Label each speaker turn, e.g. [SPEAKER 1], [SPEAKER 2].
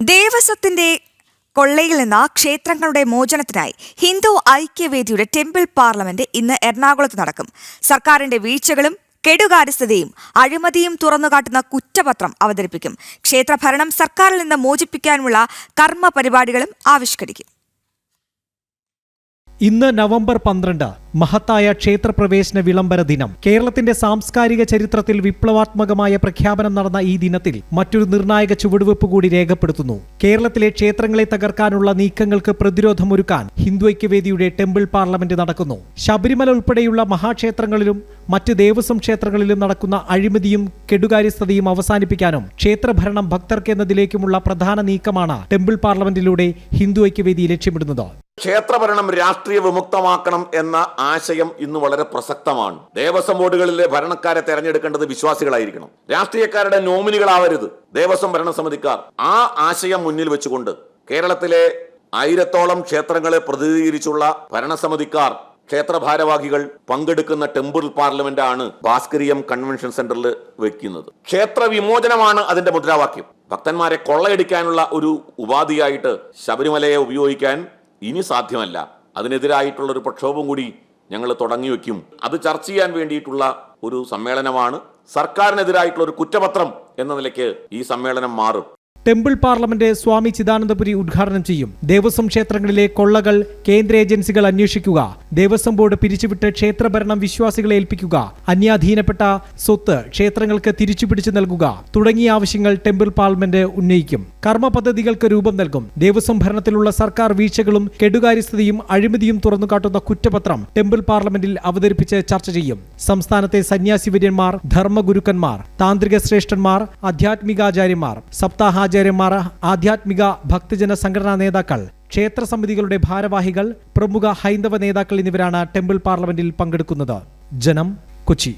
[SPEAKER 1] ദേവസ്വത്തിന്റെ കൊള്ളയിൽ നിന്ന് ക്ഷേത്രങ്ങളുടെ മോചനത്തിനായി ഹിന്ദു ഐക്യവേദിയുടെ ടെമ്പിൾ പാർലമെന്റ് ഇന്ന് എറണാകുളത്ത് നടക്കും. സർക്കാരിന്റെ വീഴ്ചകളും കെടുകാര്യസ്ഥതയും അഴിമതിയും തുറന്നുകാട്ടുന്ന കുറ്റപത്രം അവതരിപ്പിക്കും. ക്ഷേത്രഭരണം സർക്കാരിൽ നിന്ന് മോചിപ്പിക്കാനുള്ള കർമ്മ പരിപാടികളും ആവിഷ്കരിക്കും.
[SPEAKER 2] ഇന്ന് നവംബർ പന്ത്രണ്ട് മഹത്തായ ക്ഷേത്രപ്രവേശന വിളംബര ദിനം. കേരളത്തിന്റെ സാംസ്കാരിക ചരിത്രത്തിൽ വിപ്ലവാത്മകമായ പ്രഖ്യാപനം നടന്ന ഈ ദിനത്തിൽ മറ്റൊരു നിർണായക ചുവടുവെപ്പ് കൂടി രേഖപ്പെടുത്തുന്നു. കേരളത്തിലെ ക്ഷേത്രങ്ങളെ തകർക്കാനുള്ള നീക്കങ്ങൾക്ക് പ്രതിരോധമൊരുക്കാൻ ഹിന്ദു ഐക്യവേദിയുടെ ടെമ്പിൾ പാർലമെന്റ് നടക്കുന്നു. ശബരിമല ഉൾപ്പെടെയുള്ള മഹാക്ഷേത്രങ്ങളിലും മറ്റ് ദേവസ്വം ക്ഷേത്രങ്ങളിലും നടക്കുന്ന അഴിമതിയും കെടുകാര്യസ്ഥതയും അവസാനിപ്പിക്കാനും ക്ഷേത്രഭരണം ഭക്തർക്ക് എന്നതിലേക്കുമുള്ള പ്രധാന നീക്കമാണ് ടെമ്പിൾ പാർലമെന്റിലൂടെ ഹിന്ദു ഐക്യവേദി ലക്ഷ്യമിടുന്നത്.
[SPEAKER 3] ക്ഷേത്രഭരണം രാഷ്ട്രീയ വിമുക്തമാക്കണം എന്ന ആശയം ഇന്ന് വളരെ പ്രസക്തമാണ്. ദേവസ്വം ബോർഡുകളിലെ ഭരണക്കാരെ തെരഞ്ഞെടുക്കേണ്ടത് വിശ്വാസികളായിരിക്കണം. രാഷ്ട്രീയക്കാരുടെ നോമിനികളാവരുത് ദേവസ്വം ഭരണസമിതിക്കാർ. ആ ആശയം മുന്നിൽ വെച്ചുകൊണ്ട് കേരളത്തിലെ ആയിരത്തോളം ക്ഷേത്രങ്ങളെ പ്രതിനിധീകരിച്ചുള്ള ഭരണസമിതിക്കാർ ക്ഷേത്ര ഭാരവാഹികൾ പങ്കെടുക്കുന്ന ടെമ്പിൾ പാർലമെന്റ് ആണ് ഭാസ്കരിയം കൺവെൻഷൻ സെന്ററിൽ വെക്കുന്നത്. ക്ഷേത്ര വിമോചനമാണ് അതിന്റെ മുദ്രാവാക്യം. ഭക്തന്മാരെ കൊള്ളയടിക്കാനുള്ള ഒരു ഉപാധിയായിട്ട് ശബരിമലയെ ഉപയോഗിക്കാൻ ഇനി സാധ്യമല്ല. അതിനെതിരായിട്ടുള്ള ഒരു പ്രക്ഷോഭം കൂടി ഞങ്ങൾ തുടങ്ങി വയ്ക്കും. അത് ചർച്ച ചെയ്യാൻ വേണ്ടിയിട്ടുള്ള ഒരു സമ്മേളനമാണ്. സർക്കാരിനെതിരായിട്ടുള്ള ഒരു കുറ്റപത്രം എന്ന നിലയ്ക്ക് ഈ സമ്മേളനം മാറും.
[SPEAKER 2] ടെമ്പിൾ പാർലമെന്റ് സ്വാമി ചിദാനന്ദപുരി ഉദ്ഘാടനം ചെയ്യും. ദേവസ്വം ക്ഷേത്രങ്ങളിലെ കൊള്ളകൾ കേന്ദ്ര ഏജൻസികൾ അന്വേഷിക്കുക. ദേവസ്വം ബോർഡ് പിരിച്ചുവിട്ട് ക്ഷേത്രഭരണം വിശ്വാസികളെ ഏൽപ്പിക്കുക. അന്യാധീനപ്പെട്ട സ്വത്ത് ക്ഷേത്രങ്ങൾക്ക് തിരിച്ചുപിടിച്ചു നൽകുക. തുടങ്ങിയ ആവശ്യങ്ങൾ ടെമ്പിൾ പാർലമെന്റ് ഉന്നയിക്കും. കർമ്മ പദ്ധതികൾക്ക് രൂപം നൽകും. ദേവസ്വം ഭരണത്തിലുള്ള സർക്കാർ വീഴ്ചകളും കെടുകാര്യസ്ഥതയും അഴിമതിയും തുറന്നുകാട്ടുന്ന കുറ്റപത്രം ടെമ്പിൾ പാർലമെന്റിൽ അവതരിപ്പിച്ച് ചർച്ച ചെയ്യും. സംസ്ഥാനത്തെ സന്യാസിവര്യന്മാർ ധർമ്മഗുരുക്കന്മാർ താന്ത്രിക ശ്രേഷ്ഠന്മാർ ആധ്യാത്മികാചാര്യന്മാർ സപ്താഹാചാര്യന്മാർ ആധ്യാത്മിക ഭക്തജന സംഘടനാ നേതാക്കൾ ക്ഷേത്ര സമിതികളുടെ ഭാരവാഹികൾ പ്രമുഖ ഹൈന്ദവ നേതാക്കൾ എന്നിവരാണ് ടെമ്പിൾ പാർലമെന്റിൽ പങ്കെടുക്കുന്നത്. ജനം കൊച്ചി.